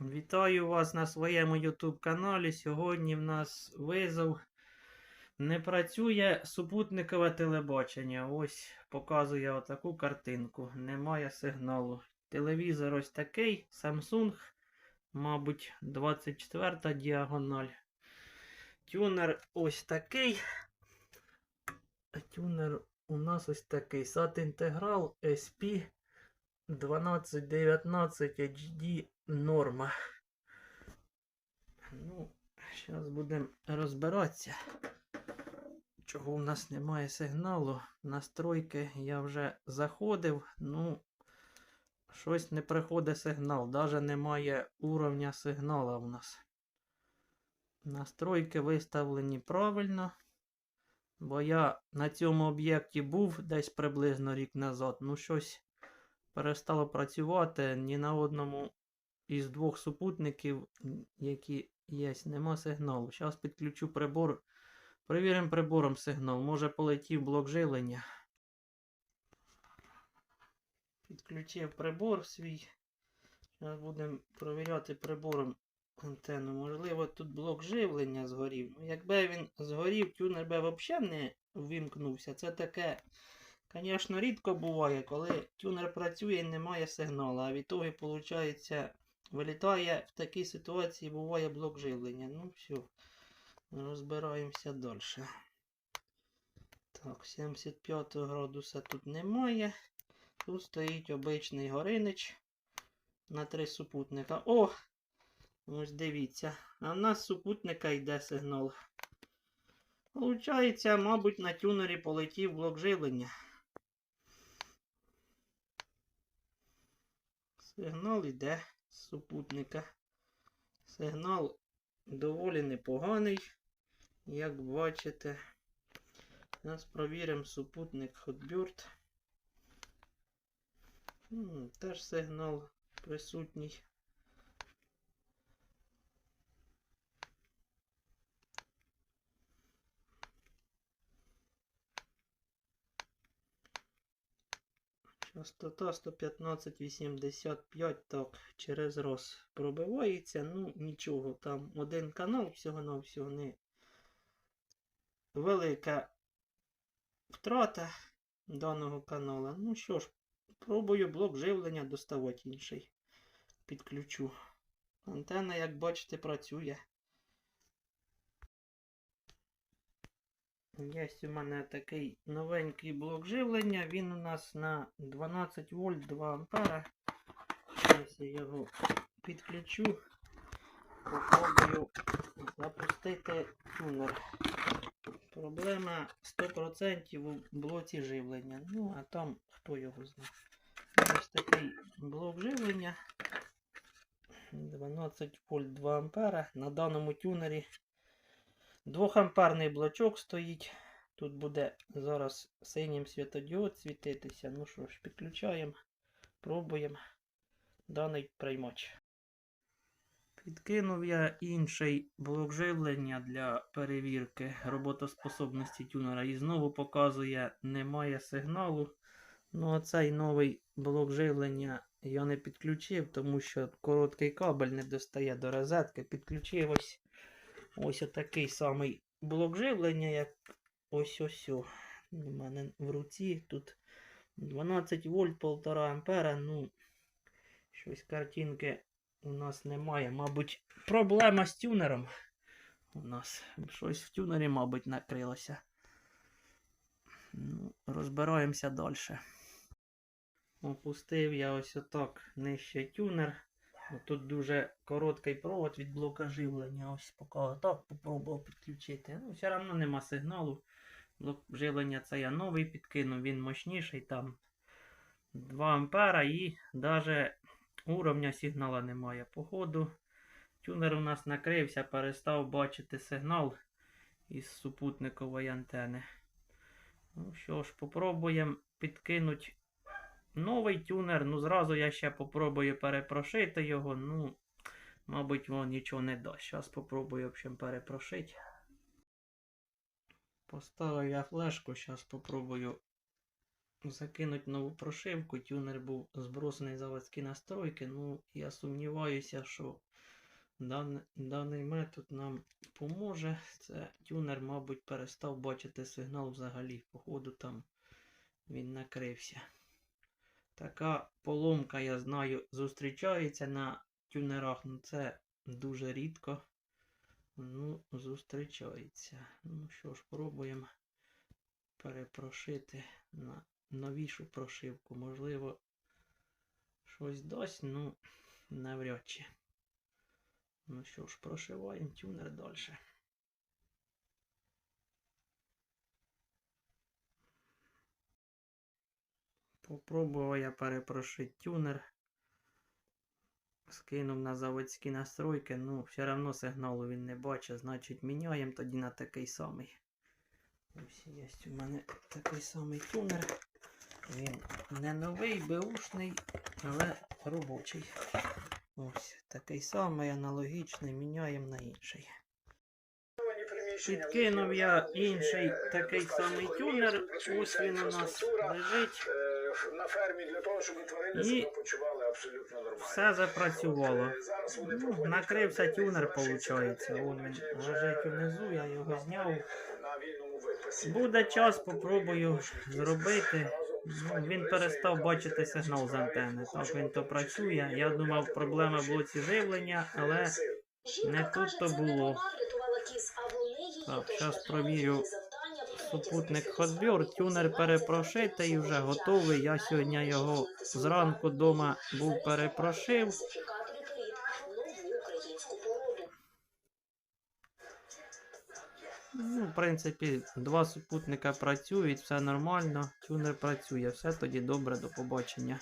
Вітаю вас на своєму YouTube каналі. Сьогодні в нас визов. Не працює супутникове телебачення. Ось показує отаку картинку. Немає сигналу. Телевізор ось такий. Samsung, мабуть, 24 діагональ. Тюнер ось такий. Тюнер у нас ось такий. SAT Integral SP 1219 HD норма. Ну, зараз будемо розбиратися. Чого в нас немає сигналу. Настройки я вже заходив. Ну, щось не приходить сигнал. Навіть немає уровня сигнала у нас. Настройки виставлені правильно. Бо я на цьому об'єкті був десь приблизно рік назад. Ну, щось перестало працювати ні на одному із двох супутників, які є, нема сигналу. Зараз підключу прибор. Перевіримо прибором сигнал. Може полетів блок живлення. Підключив прибор свій. Зараз будемо перевіряти прибором антенну. Можливо, тут блок живлення згорів. Ну, Якби він згорів, тюнер би взагалі не вимкнувся. Це таке, звісно, рідко буває, коли тюнер працює і немає сигналу. А від того, виходить, вилітає в такій ситуації, буває блок живлення. Ну, все. Розбираємося далі. Так, 75 градуса тут немає. Тут стоїть обичний горинич на три супутника. О! Ось дивіться. А в нас супутника йде сигнал. Получається, мабуть, на тюнері полетів блок живлення. Сигнал йде супутника. Сигнал доволі непоганий, як бачите. Зараз провіримо супутник Hotbird. Теж сигнал присутній. Частота 115-85, так, через роз пробивається. Ну, нічого, там один канал всього-навсього не велика втрата даного канала. Ну що ж, пробую блок живлення доставати інший. Підключу. Антенна, як бачите, працює. Є у мене такий новенький блок живлення. Він у нас на 12 вольт 2 ампера. Зараз я його підключу. Попробую запустити тюнер. Проблема 100% у блоці живлення. Ну, а там хто його знає. Ось такий блок живлення. 12 вольт 2 ампера. На даному тюнері 2-амперний блочок стоїть. Тут буде зараз синім світодіод світитися. Ну що ж, підключаємо, пробуємо даний приймач. Підкинув я інший блок живлення для перевірки роботоспособності тюнера. І знову показує, немає сигналу. Ну, а цей новий блок живлення я не підключив, тому що короткий кабель не достає до розетки. Підключив ось Ось отакий самий блок живлення, як ось ось. У мене в руці тут 12 вольт 1,5 ампера. Ну, щось картинки у нас немає. Мабуть, проблема з тюнером. У нас щось в тюнері, мабуть, накрилося. Ну, розбираємося далі. Опустив я ось отак нижче тюнер. Тут дуже короткий провод від блока живлення. Ось поки так попробував підключити. Ну, все одно нема сигналу. Блок живлення це я новий підкинув, він мощніший, там 2 ампера і навіть уровня сигнала немає. Походу, тюнер у нас накрився, перестав бачити сигнал із супутникової антени. Ну що ж, попробуємо підкинути Новий тюнер, ну зразу я ще попробую перепрошити його. Ну, мабуть, воно нічого не дасть. Зараз попробую, в общем, перепрошити. Поставив я флешку, зараз попробую закинути нову прошивку. Тюнер був збросений заводські настройки. Ну, я сумніваюся, що дан, даний метод нам поможе. Це тюнер, мабуть, перестав бачити сигнал взагалі. Походу там він накрився. Така поломка, я знаю, зустрічається на тюнерах. Ну це дуже рідко. Ну, зустрічається. Ну що ж, пробуємо перепрошити на новішу прошивку. Можливо, щось дасть, ну, навряд чи. Ну що ж, прошиваємо тюнер далі. Попробував я перепрошити тюнер. Скинув на заводські настройки, ну, все одно сигналу він не бачить, значить міняємо тоді на такий самий. Ось є у мене такий самий тюнер. Він не новий, беушний, але робочий. Ось такий самий аналогічний, міняємо на інший. Підкинув я інший такий самий тюнер. Ось він у нас лежить. Е, на фермі для того, щоб тварини І себе почували абсолютно нормально. Все запрацювало. Е, Зараз вони Ну, накрився тюнер, виходить. він лежить е, унизу, я його зняв. На вільному випасі. Буде час, попробую зробити. Ну, він перестав бачити сигнал з антени. Так він то працює. Я думав, проблема в блоці живлення, але не тут то було. Так, зараз провірю супутник Hotbird, тюнер перепрошитий вже готовий. Я сьогодні його зранку вдома був перепрошив. Ну, в принципі, два супутника працюють, все нормально. Тюнер працює, все тоді добре, до побачення.